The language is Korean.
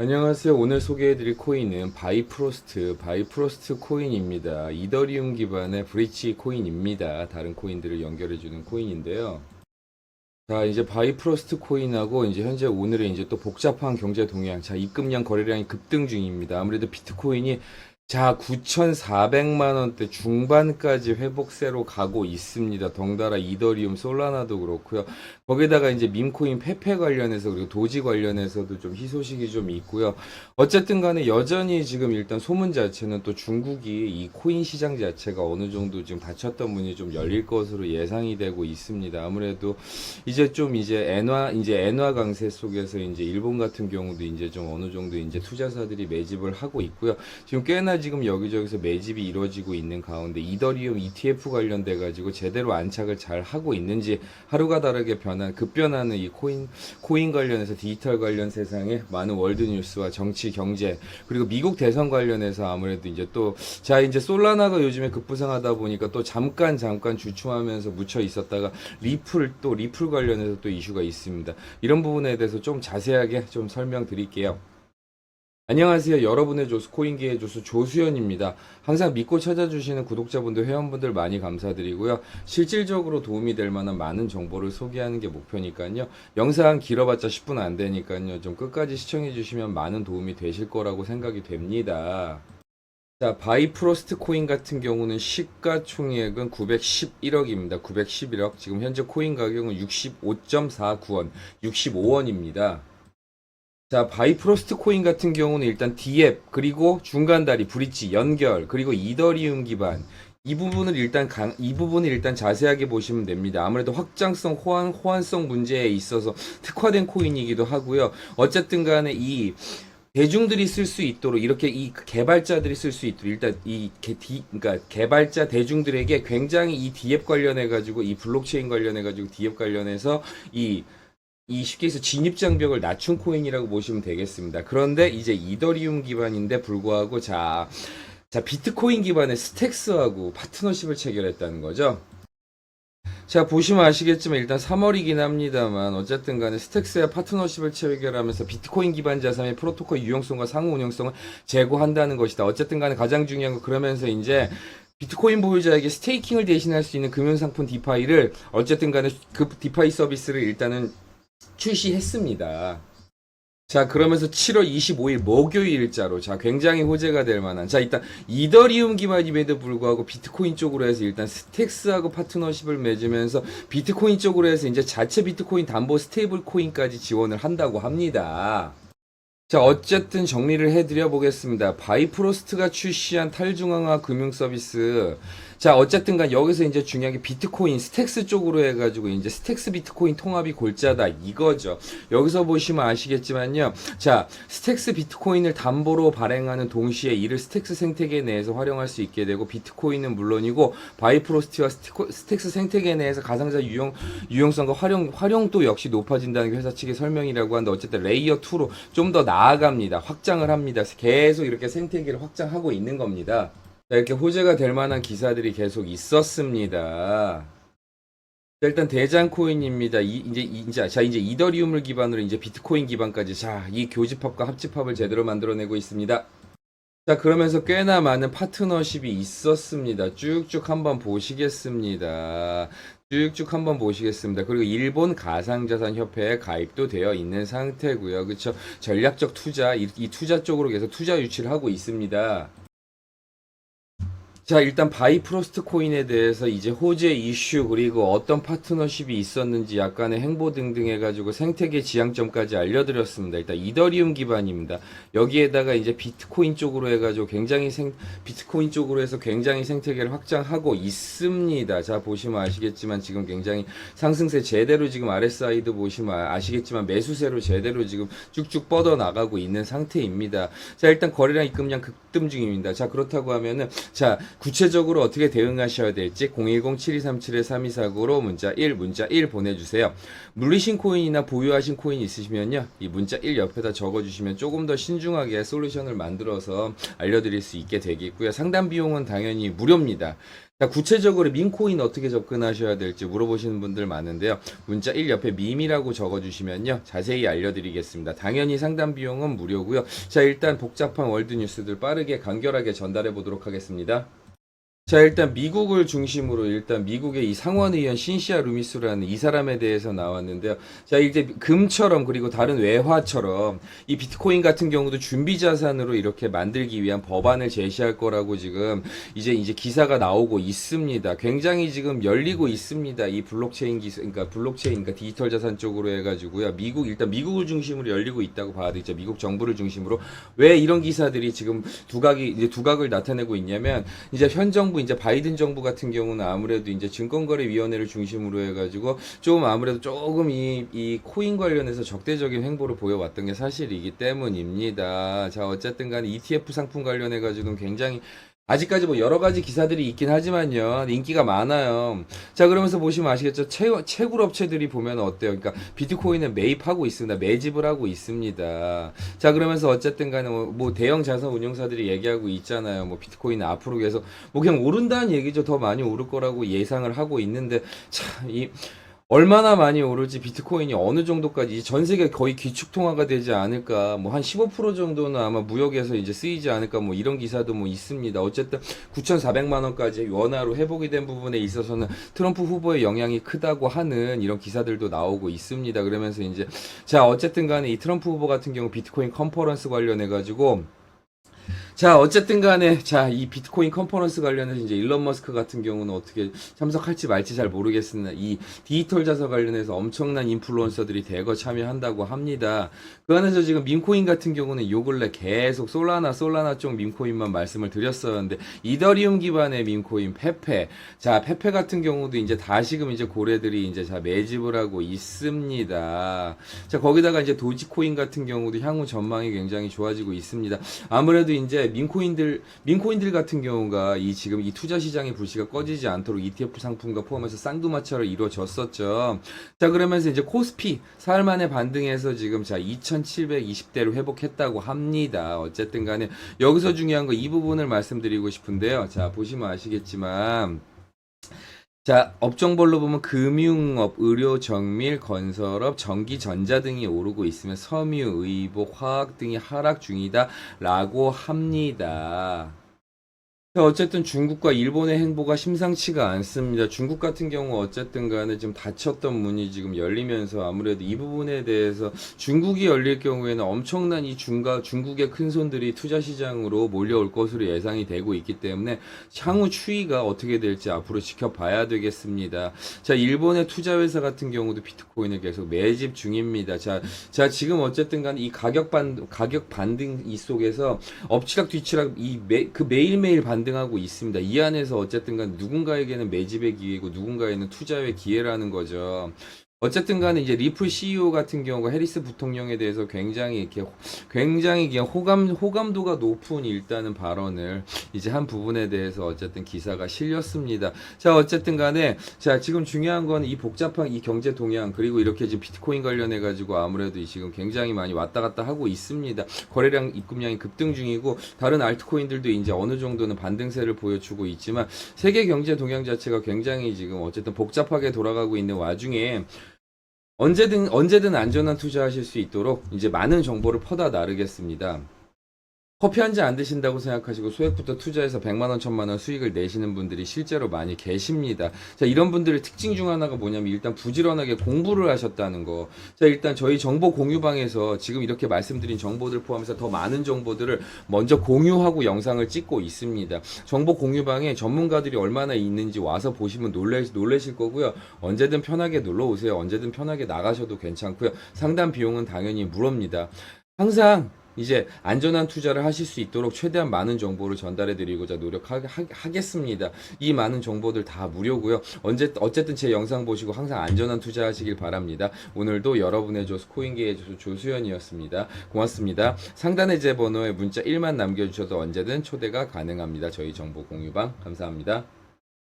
안녕하세요. 오늘 소개해드릴 코인은 바이프로스트, 바이프로스트 코인입니다. 이더리움 기반의 브릿지 코인입니다. 다른 코인들을 연결해주는 코인인데요. 자, 이제 바이프로스트 코인하고 이제 현재 오늘의 이제 또 복잡한 경제 동향, 자, 입금량 거래량이 급등 중입니다. 아무래도 비트코인이 자, 9,400만 원대 중반까지 회복세로 가고 있습니다. 덩달아 이더리움, 솔라나도 그렇고요. 거기다가 이제 밈코인 페페 관련해서 그리고 도지 관련해서도 좀 희소식이 좀 있고요. 어쨌든 간에 여전히 지금 일단 소문 자체는 또 중국이 이 코인 시장 자체가 어느 정도 지금 닫혔던 문이 좀 열릴 것으로 예상이 되고 있습니다. 아무래도 이제 좀 이제 엔화 이제 엔화 강세 속에서 이제 일본 같은 경우도 이제 좀 어느 정도 이제 투자사들이 매집을 하고 있고요. 지금 꽤나 지금 여기저기서 매집이 이루어지고 있는 가운데 이더리움 ETF 관련돼 가지고 제대로 안착을 잘 하고 있는지 하루가 다르게 변한 급변하는 이 코인 코인 관련해서 디지털 관련 세상에 많은 월드 뉴스와 정치 경제 그리고 미국 대선 관련해서 아무래도 이제 또 자 이제 솔라나가 요즘에 급부상하다 보니까 또 잠깐 잠깐 주춤하면서 묻혀 있었다가 리플 또 리플 관련해서 또 이슈가 있습니다. 이런 부분에 대해서 좀 자세하게 좀 설명드릴게요. 안녕하세요. 여러분의 조수 코인계의 조수 조수연입니다. 항상 믿고 찾아주시는 구독자분들, 회원분들 많이 감사드리고요. 실질적으로 도움이 될 만한 많은 정보를 소개하는 게 목표니까요. 영상 길어봤자 10분 안 되니까요. 좀 끝까지 시청해 주시면 많은 도움이 되실 거라고 생각이 됩니다. 자, 바이프로스트 코인 같은 경우는 시가총액은 911억입니다. 911억. 지금 현재 코인 가격은 65.49원, 65원입니다. 자, 바이프로스트 코인 같은 경우는 일단 디앱, 그리고 중간다리, 브릿지, 연결, 그리고 이더리움 기반. 이 부분을 일단 강, 이 부분을 일단 자세하게 보시면 됩니다. 아무래도 확장성, 호환, 호환성 문제에 있어서 특화된 코인이기도 하고요. 어쨌든 간에 이 대중들이 쓸 수 있도록 이렇게 이 개발자들이 쓸 수 있도록 일단 이 개, 디, 그러니까 개발자 대중들에게 굉장히 이 디앱 관련해 가지고 이 블록체인 관련해 가지고 디앱 관련해서 이 이 쉽게 해서 진입 장벽을 낮춘 코인이라고 보시면 되겠습니다. 그런데 이제 이더리움 기반인데 불구하고 자, 자 비트코인 기반의 스택스하고 파트너십을 체결했다는 거죠. 자 보시면 아시겠지만 일단 3월이긴 합니다만 어쨌든 간에 스택스와 파트너십을 체결하면서 비트코인 기반 자산의 프로토콜 유용성과 상호 운영성을 제고한다는 것이다. 어쨌든 간에 가장 중요한 건 그러면서 이제 비트코인 보유자에게 스테이킹을 대신할 수 있는 금융상품 디파이를 어쨌든 간에 그 디파이 서비스를 일단은 출시했습니다. 자, 그러면서 7월 25일 목요일자로 자, 굉장히 호재가 될 만한 자, 일단 이더리움 기반임에도 불구하고 비트코인 쪽으로 해서 일단 스택스하고 파트너십을 맺으면서 비트코인 쪽으로 해서 이제 자체 비트코인 담보 스테이블 코인까지 지원을 한다고 합니다. 자, 어쨌든 정리를 해드려 보겠습니다. 바이프로스트가 출시한 탈중앙화 금융 서비스. 자, 어쨌든 간 여기서 이제 중요한 게 비트코인 스택스 쪽으로 해가지고 이제 스택스 비트코인 통합이 골자다 이거죠. 여기서 보시면 아시겠지만요. 자, 스택스 비트코인을 담보로 발행하는 동시에 이를 스택스 생태계 내에서 활용할 수 있게 되고 비트코인은 물론이고 바이프로스트와 스티코- 스택스 생태계 내에서 가상자 유용, 유용성과 활용, 활용도 역시 높아진다는 게 회사 측의 설명이라고 하는데 어쨌든 레이어 2로 좀더 나아갑니다. 확장을 합니다. 계속 이렇게 생태계를 확장하고 있는 겁니다. 자, 이렇게 호재가 될 만한 기사들이 계속 있었습니다. 자, 일단 대장 코인입니다. 이, 이제 이제 자 이제 이더리움을 기반으로 이제 비트코인 기반까지 자 이 교집합과 합집합을 제대로 만들어내고 있습니다. 자 그러면서 꽤나 많은 파트너십이 있었습니다. 쭉쭉 한번 보시겠습니다. 쭉쭉 한번 보시겠습니다. 그리고 일본 가상자산 협회에 가입도 되어 있는 상태고요. 그렇죠? 전략적 투자 이, 이 투자 쪽으로 계속 투자 유치를 하고 있습니다. 자, 일단 바이프로스트 코인에 대해서 이제 호재 이슈 그리고 어떤 파트너십이 있었는지 약간의 행보 등등 해가지고 생태계 지향점까지 알려드렸습니다. 일단 이더리움 기반입니다. 여기에다가 이제 비트코인 쪽으로 해가지고 굉장히 생, 비트코인 쪽으로 해서 굉장히 생태계를 확장하고 있습니다. 자, 보시면 아시겠지만 지금 굉장히 상승세 제대로 지금 RSI도 보시면 아시겠지만 매수세로 제대로 지금 쭉쭉 뻗어 나가고 있는 상태입니다. 자, 일단 거래량 입금량 급등 중입니다. 자, 그렇다고 하면은 자, 구체적으로 어떻게 대응하셔야 될지 010-7237-3249로 문자 1, 문자 1 보내주세요. 물리신 코인이나 보유하신 코인 있으시면요. 이 문자 1 옆에다 적어주시면 조금 더 신중하게 솔루션을 만들어서 알려드릴 수 있게 되겠고요. 상담 비용은 당연히 무료입니다. 자, 구체적으로 민코인 어떻게 접근하셔야 될지 물어보시는 분들 많은데요. 문자 1 옆에 밈이라고 적어주시면요. 자세히 알려드리겠습니다. 당연히 상담 비용은 무료고요. 자, 일단 복잡한 월드 뉴스들 빠르게 간결하게 전달해 보도록 하겠습니다. 자, 일단 미국을 중심으로 일단 미국의 이 상원의원 신시아 루미스라는 이 사람에 대해서 나왔는데요. 자, 이제 금처럼 그리고 다른 외화처럼 이 비트코인 같은 경우도 준비 자산으로 이렇게 만들기 위한 법안을 제시할 거라고 지금 이제 이제 기사가 나오고 있습니다. 굉장히 지금 열리고 있습니다. 이 블록체인 기사, 그러니까 블록체인, 그러니까 디지털 자산 쪽으로 해가지고요. 미국 일단 미국을 중심으로 열리고 있다고 봐야 되죠. 미국 정부를 중심으로 왜 이런 기사들이 지금 두각이 이제 두각을 나타내고 있냐면 이제 현 정부 이제 바이든 정부 같은 경우는 아무래도 이제 증권거래위원회를 중심으로 해가지고 좀 아무래도 조금 이, 이 코인 관련해서 적대적인 행보를 보여왔던 게 사실이기 때문입니다. 자 어쨌든 간에 ETF 상품 관련해가지고는 굉장히 아직까지 뭐 여러 가지 기사들이 있긴 하지만요 인기가 많아요. 자 그러면서 보시면 아시겠죠? 채, 채굴 업체들이 보면 어때요? 그러니까 비트코인을 매입하고 있습니다. 매집을 하고 있습니다. 자 그러면서 어쨌든 간에 뭐, 뭐 대형 자산 운용사들이 얘기하고 있잖아요. 뭐 비트코인은 앞으로 계속 뭐 그냥 오른다는 얘기죠. 더 많이 오를 거라고 예상을 하고 있는데 참 이 얼마나 많이 오를지 비트코인이 어느 정도까지 전 세계 거의 기축 통화가 되지 않을까 뭐 한 15% 정도는 아마 무역에서 이제 쓰이지 않을까 뭐 이런 기사도 뭐 있습니다. 어쨌든 9,400만 원까지 원화로 회복이 된 부분에 있어서는 트럼프 후보의 영향이 크다고 하는 이런 기사들도 나오고 있습니다. 그러면서 이제 자 어쨌든 간에 이 트럼프 후보 같은 경우 비트코인 컨퍼런스 관련해 가지고 자, 어쨌든 간에, 자, 이 비트코인 컨퍼런스 관련해서 이제 일론 머스크 같은 경우는 어떻게 참석할지 말지 잘 모르겠으나, 이 디지털 자산 관련해서 엄청난 인플루언서들이 대거 참여한다고 합니다. 그 안에서 지금 밈코인 같은 경우는 요 근래 계속 솔라나, 솔라나 쪽 밈코인만 말씀을 드렸었는데, 이더리움 기반의 밈코인 페페. 자, 페페 같은 경우도 이제 다시금 이제 고래들이 이제 자, 매집을 하고 있습니다. 자, 거기다가 이제 도지코인 같은 경우도 향후 전망이 굉장히 좋아지고 있습니다. 아무래도 이제 민코인들 민코인들 같은 경우가 이 지금 이 투자 시장의 불씨가 꺼지지 않도록 ETF 상품과 포함해서 쌍두마차로 이루어졌었죠. 자 그러면서 이제 코스피 사흘 만에 반등해서 지금 자 2,720대로 회복했다고 합니다. 어쨌든 간에 여기서 중요한 거 이 부분을 말씀드리고 싶은데요. 자 보시면 아시겠지만 자, 업종별로 보면 금융업, 의료, 정밀, 건설업, 전기, 전자 등이 오르고 있으면 섬유, 의복, 화학 등이 하락 중이다라고 합니다. 자, 어쨌든 중국과 일본의 행보가 심상치가 않습니다. 중국 같은 경우 어쨌든 간에 지금 닫혔던 문이 지금 열리면서 아무래도 이 부분에 대해서 중국이 열릴 경우에는 엄청난 이 중가, 중국의 큰 손들이 투자 시장으로 몰려올 것으로 예상이 되고 있기 때문에 향후 추이가 어떻게 될지 앞으로 지켜봐야 되겠습니다. 자, 일본의 투자 회사 같은 경우도 비트코인을 계속 매집 중입니다. 자, 자, 지금 어쨌든 간에 이 가격 반, 가격 반등 이 속에서 엎치락 뒤치락 이 매, 그 매일매일 반등 하고 있습니다. 이 안에서 어쨌든 간 누군가에게는 매집의 기회고 누군가에는 투자의 기회라는 거죠. 어쨌든 간에 이제 리플 CEO 같은 경우가 해리스 부통령에 대해서 굉장히 이렇게 호- 굉장히 그냥 호감 호감도가 높은 일단은 발언을 이제 한 부분에 대해서 어쨌든 기사가 실렸습니다. 자 어쨌든 간에 자 지금 중요한 건 이 복잡한 이 경제 동향 그리고 이렇게 지금 비트코인 관련해 가지고 아무래도 지금 굉장히 많이 왔다 갔다 하고 있습니다. 거래량 입금량이 급등 중이고 다른 알트코인들도 이제 어느 정도는 반등세를 보여주고 있지만 세계 경제 동향 자체가 굉장히 지금 어쨌든 복잡하게 돌아가고 있는 와중에 언제든 언제든 안전한 투자하실 수 있도록 이제 많은 정보를 퍼다 나르겠습니다. 커피 한 잔 안 드신다고 생각하시고 소액부터 투자해서 100만 원, 1000만 원 수익을 내시는 분들이 실제로 많이 계십니다. 자, 이런 분들의 특징 중 하나가 뭐냐면 일단 부지런하게 공부를 하셨다는 거. 자, 일단 저희 정보 공유방에서 지금 이렇게 말씀드린 정보들 포함해서 더 많은 정보들을 먼저 공유하고 영상을 찍고 있습니다. 정보 공유방에 전문가들이 얼마나 있는지 와서 보시면 놀래, 놀라실 거고요. 언제든 편하게 놀러 오세요. 언제든 편하게 나가셔도 괜찮고요. 상담 비용은 당연히 무료입니다. 항상 이제 안전한 투자를 하실 수 있도록 최대한 많은 정보를 전달해 드리고자 노력하겠습니다. 이 많은 정보들 다 무료고요. 언제 어쨌든 제 영상 보시고 항상 안전한 투자하시길 바랍니다. 오늘도 여러분의 조수 코인계의 조수 조수연이었습니다. 고맙습니다. 상단의 제 번호에 문자 1만 남겨주셔도 언제든 초대가 가능합니다. 저희 정보 공유방 감사합니다.